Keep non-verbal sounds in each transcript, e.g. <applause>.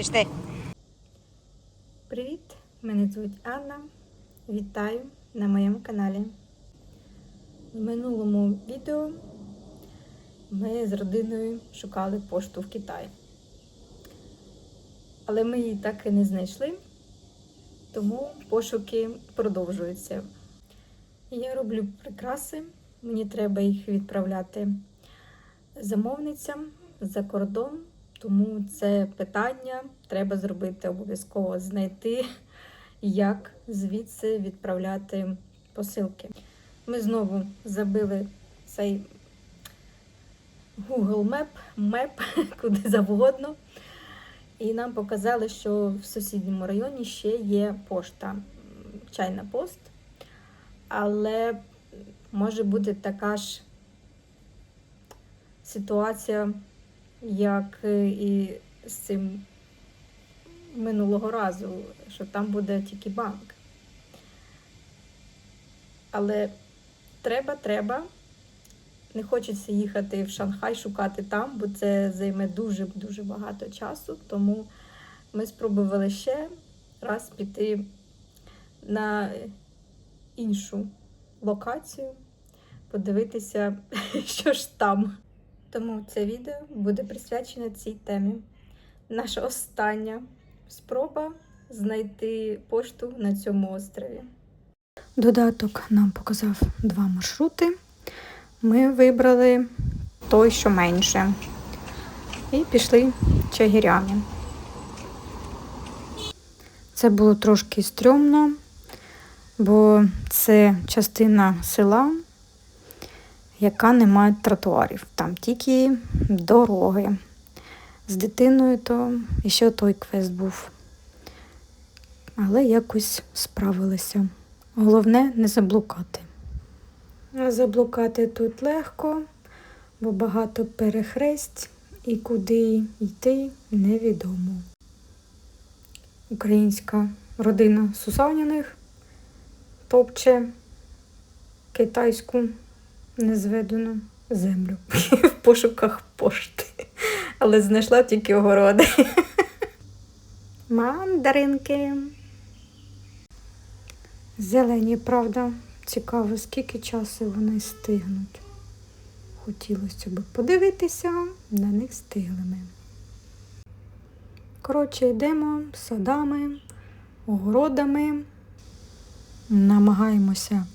Пішли. Привіт! Мене звуть Анна. Вітаю на моєму каналі. В минулому відео ми з родиною шукали пошту в Китаї. Але ми її так і не знайшли, тому пошуки продовжуються. Я роблю прикраси, мені треба їх відправляти замовницям за кордон, тому це питання треба зробити обов'язково знайти, як звідси відправляти посилки. Ми знову забили цей Google Map, Map, <laughs> куди завгодно. І нам показали, що в сусідньому районі ще є пошта, чайна пост, але може бути така ж ситуація, як і з цим минулого разу, що там буде тільки банк. Але треба, треба. Не хочеться їхати в Шанхай, шукати там, бо це займе дуже-дуже багато часу. Тому ми спробували ще раз піти на іншу локацію, подивитися, <laughs> що ж там. Тому це відео буде присвячене цій темі. Наша остання спроба знайти пошту на цьому острові. Додаток нам показав два маршрути. Ми вибрали той, що менше. І пішли чагірями. Це було трошки стрьомно, бо це частина села, яка не має тротуарів. Там тільки дороги. З дитиною то ще той квест був. Але якось справилися. Головне не заблукати. Заблукати тут легко, бо багато перехресть і куди йти невідомо. Українська родина Сусаніних топче китайську незведену землю <laughs> в пошуках пошти, але знайшла тільки огороди. Мандаринки. Зелені, правда. Цікаво, скільки часу вони стигнуть. Хотілося б подивитися, на них стигли ми. Коротше, йдемо садами, огородами, намагаємося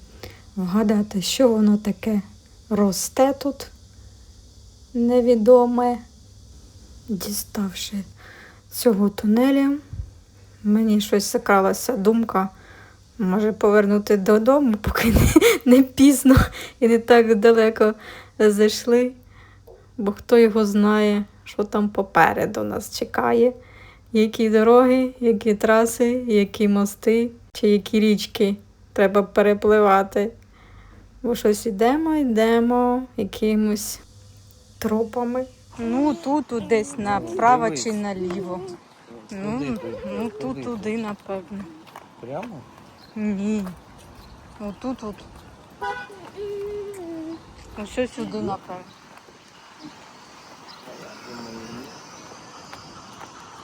вгадати, що воно таке росте тут невідоме. Діставши цього тунеля, мені щось сакалася думка. Може повернути додому, поки не, не пізно і не так далеко зайшли, бо хто його знає, що там попереду нас чекає, які дороги, які траси, які мости чи які річки треба перепливати. Бо щось йдемо, йдемо якимось тропами. Ну, тут, тут десь направо чи наліво. Ну, ну тут туди, напевно. Прямо? Ні. Отут от. Ось сюди направо.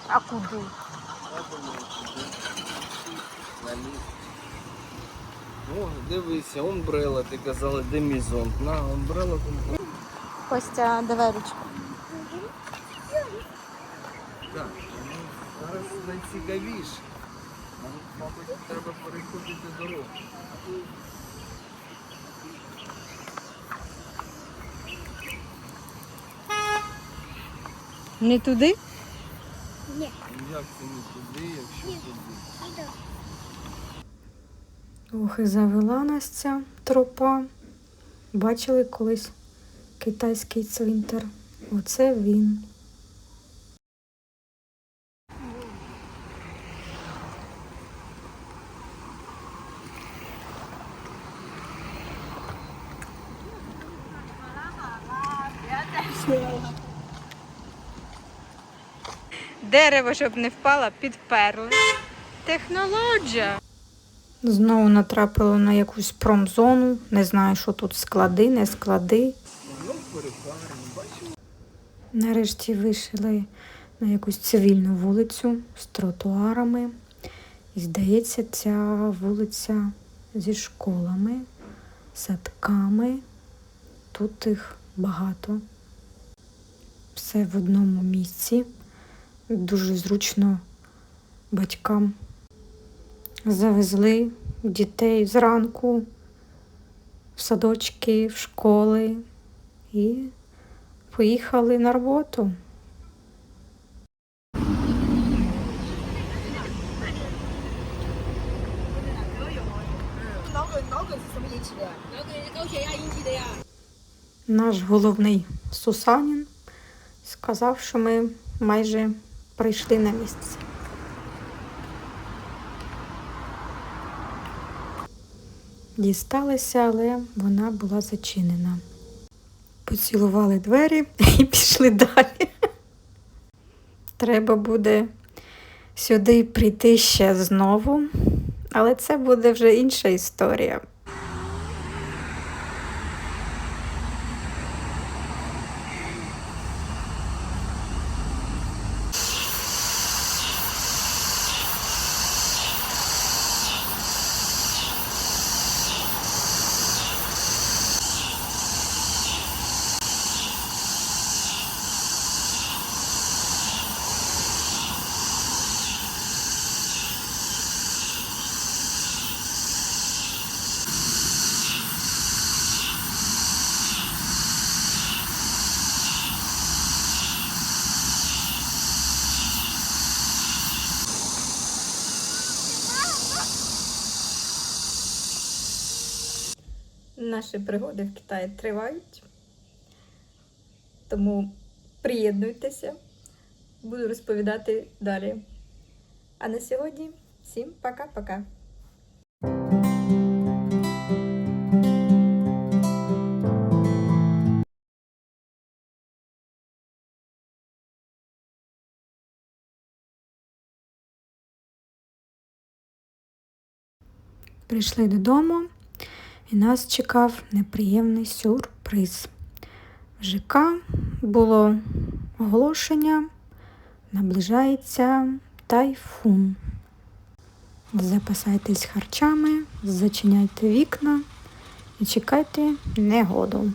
А куди? О, дивися, омбрела, ти казала, де мій зонт. На, омбрела. Костя, давай ручку. Так, ну, зараз найцікавіше. Нам, мабуть, треба переходити дорогу. Не туди? Ну, Як це не туди, якщо туди? Ох, і завела нас ця тропа. Бачили колись китайський цвинтар. Оце він. Дерево, щоб не впало, підперли. Технологія. Знову натрапили на якусь промзону. Не знаю, що тут склади, не склади. Нарешті вийшли на якусь цивільну вулицю з тротуарами. І здається, ця вулиця зі школами, садками. Тут їх багато. Все в одному місці. Дуже зручно батькам. Завезли дітей зранку в садочки, в школи і поїхали на роботу. Наш головний Сусанін сказав, що ми майже прийшли на місце. Дісталися, але вона була зачинена. Поцілували двері <laughs> і пішли далі. Треба буде сюди прийти ще знову, але це буде вже інша історія. Наші пригоди в Китаї тривають. Тому приєднуйтеся, буду розповідати далі. А на сьогодні всім пока-пока. Прийшли додому, і нас чекав неприємний сюрприз. В ЖК було оголошення, наближається тайфун. Запасайтесь харчами, зачиняйте вікна і чекайте негоду.